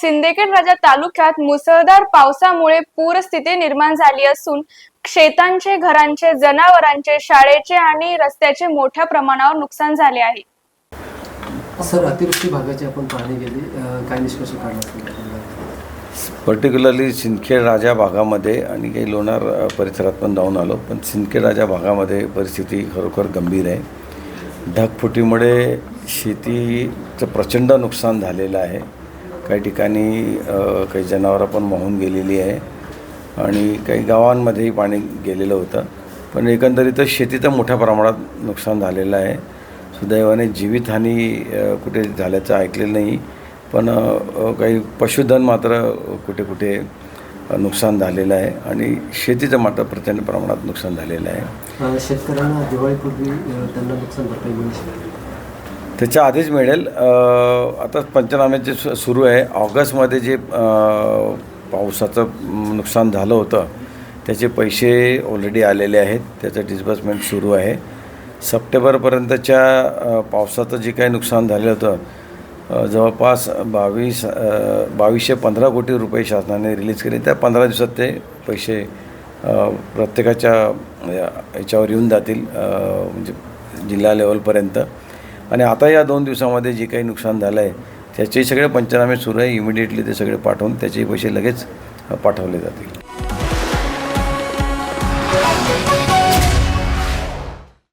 सिंदखेड राजा तालुक्यात मुसळधार पावसामुळे पूरस्थिती निर्माण झाली असून शेतांचे घरांचे जनावरांचे शाळेचे आणि रस्त्याचे मोठ्या प्रमाणावर नुकसान झाले आहे. सर अतिवृष्टी भागाची आपण पाहणी केली. काय निष्कर्ष काढला? पर्टिक्युलरली सिंदखेड राजा भागामध्ये आणि काही लोणार परिसरात पण जाऊन आलो पण सिंदखेड राजा भागामध्ये परिस्थिती खरोखर गंभीर आहे. ढगफुटीमुळे शेतीचं प्रचंड नुकसान झालेलं आहे. काही ठिकाणी काही जनावरं पण वाहून गेलेली आहे आणि काही गावांमध्येही पाणी गेलेलं होतं. पण एकंदरीतच शेतीचं मोठ्या प्रमाणात नुकसान झालेलं आहे. सुदैवाने जीवितहानी कुठे झाल्याचं ऐकलेलं नाही. पण काही पशुधन मात्र कुठे कुठे नुकसान झालेलं आहे आणि शेतीचं मात्र प्रचंड प्रमाणात नुकसान झालेलं आहे. शेतकऱ्यांना दिवाळीपूर्वी त्यांना नुकसान भरपाई मिळू शकते. त्याच्या आधीच मिळेल. आता पंचनामे जे सु- सुरू आहे. ऑगस्टमध्ये जे पावसाचं नुकसान झालं होतं त्याचे पैसे ऑलरेडी आलेले आहेत. त्याचं डिस्बर्समेंट सुरू आहे. सप्टेंबरपर्यंतच्या पावसाचं जे काही नुकसान झालं होतं जवळपास बावीस बावीसशे पंधरा कोटी रुपये शासनाने रिलीज केले. त्या पंधरा दिवसात ते पैसे प्रत्येकाच्या या- याच्यावर येऊन जातील म्हणजे जिल्हा लेवलपर्यंत आणि आता या दोन दिवसामध्ये जे काही नुकसान झालं आहे त्याचे सगळे पंचनामे सुरू आहे. इमिडिएटली ते सगळे पाठवून त्याचे पैसे लगेच पाठवले जातील.